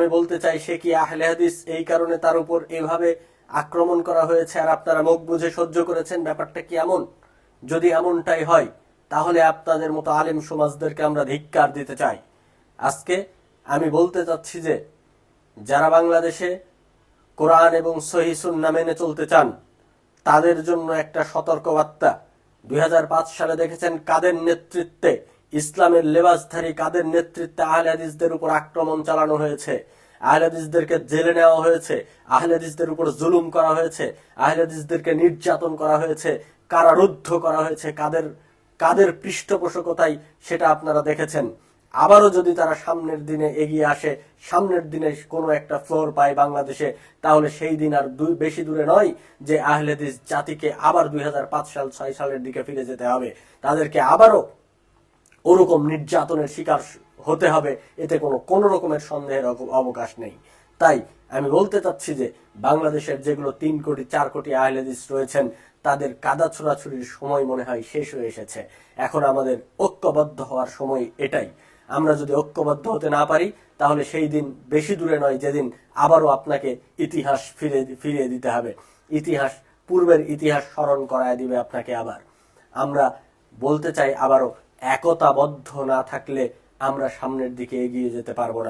আমি বলতে চাই, সে কি আহলে হাদিস এই কারণে তার উপর এভাবে আক্রমণ করা হয়েছে আর আপনারা মুখ বুঝে সহ্য করেছেন? ব্যাপারটা কি এমন? যদি এমনটাই হয়, তাহলে আপনাদের মতো আলেম সমাজদেরকে আমরা ধিক্কার দিতে চাই। আজকে আমি বলতে চাচ্ছি যে, যারা বাংলাদেশে কোরআন এবং সহি সুন্না মেনে চলতে চান, তাদের জন্য একটা সতর্কবার্তা। দুই হাজার পাঁচ সালে দেখেছেন কাদের নেতৃত্বে ইসলামের লেবাসধারী কাদের নেতৃত্বে আহলে হাদিসদের উপর আক্রমণ চালানো হয়েছে? আহলে হাদিসদেরকে জেলে নেওয়া হয়েছে? আহলে হাদিসদের উপর জুলুম করা হয়েছে? আহলে হাদিসদেরকে নির্যাতন করা হয়েছে? কারারুদ্ধ করা হয়েছে? কাদের কাদের পৃষ্ঠপোষকতায় সেটা আপনারা দেখেছেন। আবারও যদি তারা সামনের দিনে এগিয়ে আসে, সামনের দিনে কোনো একটা ফ্লোর পায় বাংলাদেশে, তাহলে সেই দিন আর দুই বেশি দূরে নয় যে আহলেদিস জাতিকে আবার দুই হাজার পাঁচ সাল, ছয় সালের দিকে ফিরে যেতে হবে। তাদেরকে আবারও ওরকম নির্যাতনের শিকার হতে হবে, এতে কোনো কোনো রকমের সন্দেহের অব- অবকাশ নেই। তাই আমি বলতে চাচ্ছি যে, বাংলাদেশের যেগুলো তিন কোটি, চার কোটি আহলেদিস রয়েছেন, তাদের কাদা ছোড়াছুরির সময় মনে হয় শেষ হয়ে এসেছে। এখন আমাদের ঐক্যবদ্ধ হওয়ার সময় এটাই। আমরা যদি ঐক্যবদ্ধ হতে না পারি, তাহলে সেই দিন বেশি দূরে নয়, যেদিন আবারও আপনাকে ইতিহাস ফিরে ফিরিয়ে দিতে হবে। ইতিহাস, পূর্বের ইতিহাস স্মরণ করায় দিবে আপনাকে আবার। আমরা বলতে চাই আবারও একতাবদ্ধ না থাকলে আমরা সামনের দিকে এগিয়ে যেতে পারব না।